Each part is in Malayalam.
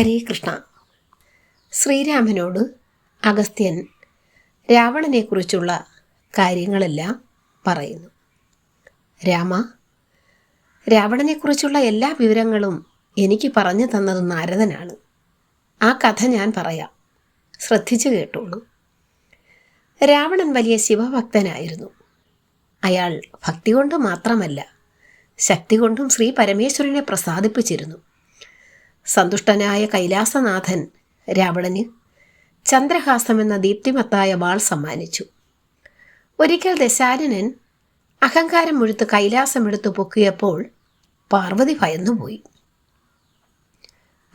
ഹരേ കൃഷ്ണ ശ്രീരാമനോട് അഗസ്ത്യൻ രാവണനെക്കുറിച്ചുള്ള കാര്യങ്ങളെല്ലാം പറയുന്നു. രാമ രാവണനെക്കുറിച്ചുള്ള എല്ലാ വിവരങ്ങളും എനിക്ക് പറഞ്ഞു തന്നത് നാരദനാണ്. ആ കഥ ഞാൻ പറയാം. ശ്രദ്ധിച്ചു കേട്ടോളൂ. രാവണൻ വലിയ ശിവഭക്തനായിരുന്നു. അയാൾ ഭക്തി കൊണ്ട് മാത്രമല്ല ശക്തി കൊണ്ടും ശ്രീ പരമേശ്വരനെ പ്രസാദിപ്പിച്ചിരുന്നു. സന്തുഷ്ടനായ കൈലാസനാഥൻ രാവണന് ചന്ദ്രഹാസം എന്ന ദീപ്തിമത്തായ വാൾ സമ്മാനിച്ചു. ഒരിക്കൽ ദശാനനൻ അഹങ്കാരം മുഴുത്ത് കൈലാസമെടുത്ത് പൊക്കിയപ്പോൾ പാർവതി ഭയന്നുപോയി.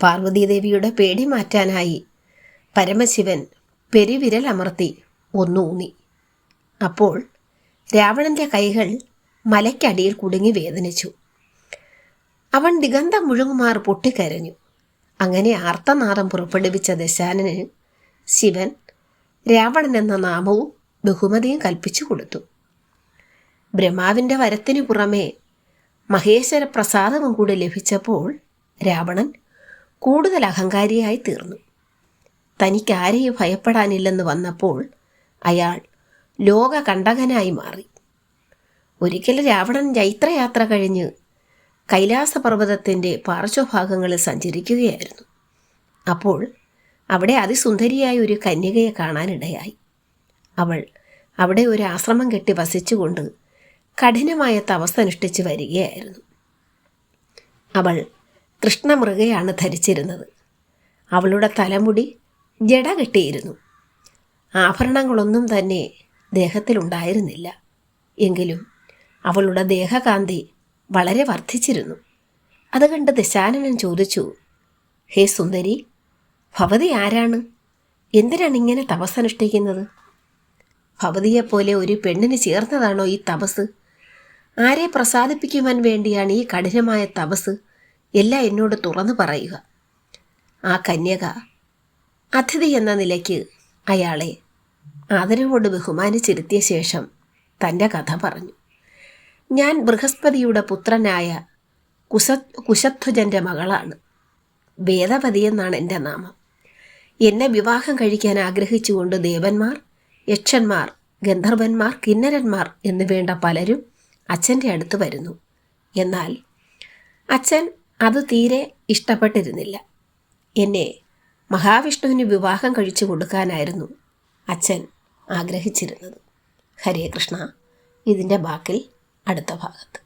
പാർവതീദേവിയുടെ പേടി മാറ്റാനായി പരമശിവൻ പെരുവിരൽ അമർത്തി ഒന്നൂന്നി. അപ്പോൾ രാവണന്റെ കൈകൾ മലയ്ക്കടിയിൽ കുടുങ്ങി വേദനിച്ചു. അവൻ ദിഗന്ധം മുഴുങ്ങുമാർ പൊട്ടിക്കരഞ്ഞു. അങ്ങനെ ആർത്തനാദം പുറപ്പെടുവിച്ച ദശാനന് ശിവൻ രാവണൻ എന്ന നാമവും ബഹുമതിയും കൽപ്പിച്ചു കൊടുത്തു. ബ്രഹ്മാവിന്റെ വരത്തിനു പുറമേ മഹേശ്വര പ്രസാദവും കൂടി ലഭിച്ചപ്പോൾ രാവണൻ കൂടുതൽ അഹങ്കാരിയായി തീർന്നു. തനിക്കാരെയും ഭയപ്പെടാനില്ലെന്ന് വന്നപ്പോൾ അയാൾ ലോകകണ്ടകനായി മാറി. ഒരിക്കൽ രാവണൻ ജൈത്രയാത്ര കഴിഞ്ഞ് കൈലാസപർവതത്തിന്റെ പാർശ്വഭാഗങ്ങളിൽ സഞ്ചരിക്കുകയായിരുന്നു. അപ്പോൾ അവിടെ അതിസുന്ദരിയായ ഒരു കന്യകയെ കാണാനിടയായി. അവൾ അവിടെ ഒരു ആശ്രമം കെട്ടി വസിച്ചുകൊണ്ട് കഠിനമായ തപസ് അനുഷ്ഠിച്ച് വരികയായിരുന്നു. അവൾ കൃഷ്ണമൃഗയാണ് ധരിച്ചിരുന്നത്. അവളുടെ തലമുടി ജട കെട്ടിയിരുന്നു. ആഭരണങ്ങളൊന്നും തന്നെ ദേഹത്തിലുണ്ടായിരുന്നില്ല. എങ്കിലും അവളുടെ ദേഹകാന്തി വളരെ വർദ്ധിച്ചിരുന്നു. അത് കണ്ട് ദശാനനൻ ചോദിച്ചു ഹേ സുന്ദരി ഭവതി ആരാണ്? എന്തിനാണ് ഇങ്ങനെ തപസ്സനുഷ്ഠിക്കുന്നത് ഭവതിയെപ്പോലെ ഒരു പെണ്ണിന് ചേർന്നതാണോ ഈ തപസ്? ആരെ പ്രസാദിപ്പിക്കുവാൻ വേണ്ടിയാണ് ഈ കഠിനമായ തപസ്? എല്ലാം എന്നോട് തുറന്നു പറയുക. ആ കന്യക അതിഥി എന്ന നിലയ്ക്ക് അയാളെ ആദരവോട് ബഹുമാനിച്ചിരുത്തിയ ശേഷം തന്റെ കഥ പറഞ്ഞു. ഞാൻ ബൃഹസ്പതിയുടെ പുത്രനായ കുശ കുശധ്വജന്റെ മകളാണ്. വേദപതി എന്നാണ് എന്റെ നാമം. എന്നെ വിവാഹം കഴിക്കാൻ ആഗ്രഹിച്ചുകൊണ്ട് ദേവന്മാർ യക്ഷന്മാർ ഗന്ധർവന്മാർ കിന്നരന്മാർ എന്നു വേണ്ട പലരും അച്ഛന്റെ അടുത്ത് വരുന്നു. എന്നാൽ അച്ഛൻ അത് തീരെ ഇഷ്ടപ്പെട്ടിരുന്നില്ല. എന്നെ മഹാവിഷ്ണുവിന് വിവാഹം കഴിച്ചു കൊടുക്കാനായിരുന്നു അച്ഛൻ ആഗ്രഹിച്ചിരുന്നത്. ഹരേ കൃഷ്ണ ഇതിന്റെ ബാക്കിൽ അടുത്ത ഭാഗത്ത്.